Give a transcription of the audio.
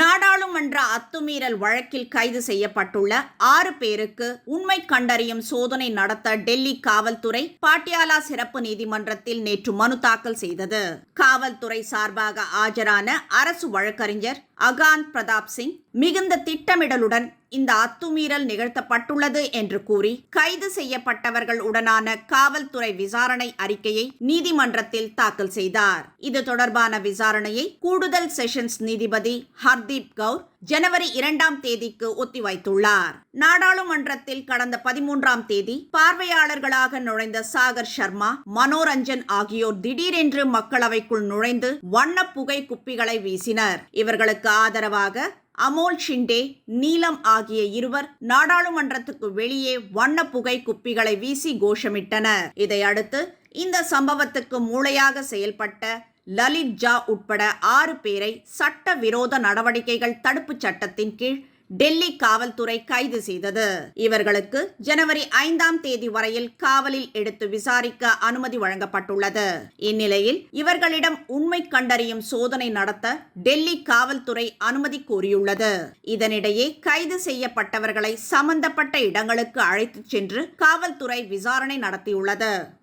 நாடாளுமன்ற அத்துமீறல் வழக்கில் கைது செய்யப்பட்டுள்ள ஆறு பேருக்கு உண்மை கண்டறியும் சோதனை நடத்த டெல்லி காவல்துறை பாட்டியாலா சிறப்பு நீதிமன்றத்தில் நேற்று மனு தாக்கல் செய்தது. காவல்துறை சார்பாக ஆஜரான அரசு வழக்கறிஞர் அகான் பிரதாப் சிங் மிகுந்த திட்டமிடலுடன் இந்த அத்துமீறல் நிகழ்த்தப்பட்டுள்ளது என்று கூறி கைது செய்யப்பட்டவர்கள் உடனான காவல்துறை விசாரணை அறிக்கையை நீதிமன்றத்தில் தாக்கல் செய்தார். இது தொடர்பான விசாரணையை கூடுதல் செஷன்ஸ் நீதிபதி ஹர்தீப் கவுர் ஜனவரி இரண்டாம் தேதிக்கு ஒத்திவைத்துள்ளார். நாடாளுமன்றத்தில் கடந்த பதிமூன்றாம் தேதி பார்வையாளர்களாக நுழைந்த சாகர் சர்மா மனோரஞ்சன் ஆகியோர் திடீரென்று மக்களவைக்குள் நுழைந்து வண்ண புகை குப்பிகளை வீசினர். இவர்களுக்கு ஆதரவாக அமோல் ஷிண்டே நீலம் ஆகிய இருவர் நாடாளுமன்றத்துக்கு வெளியே வண்ண புகை குப்பிகளை வீசி கோஷமிட்டனர். இதையடுத்து இந்த சம்பவத்துக்கு மூளையாக செயல்பட்ட லலித் ஜா உட்பட ஆறு பேரை சட்ட விரோத நடவடிக்கைகள் தடுப்புச் சட்டத்தின் கீழ் டெல்லி காவல்துறை கைது செய்தது. இவர்களுக்கு ஜனவரி ஐந்தாம் தேதி வரையில் காவலில் எடுத்து விசாரிக்க அனுமதி வழங்கப்பட்டுள்ளது. இந்நிலையில் இவர்களிடம் உண்மை கண்டறியும் சோதனை நடத்த டெல்லி காவல்துறை அனுமதி கோரியுள்ளது. இதனிடையே கைது செய்யப்பட்டவர்களை சம்பந்தப்பட்ட இடங்களுக்கு அழைத்துச் சென்று காவல்துறை விசாரணை நடத்தியுள்ளது.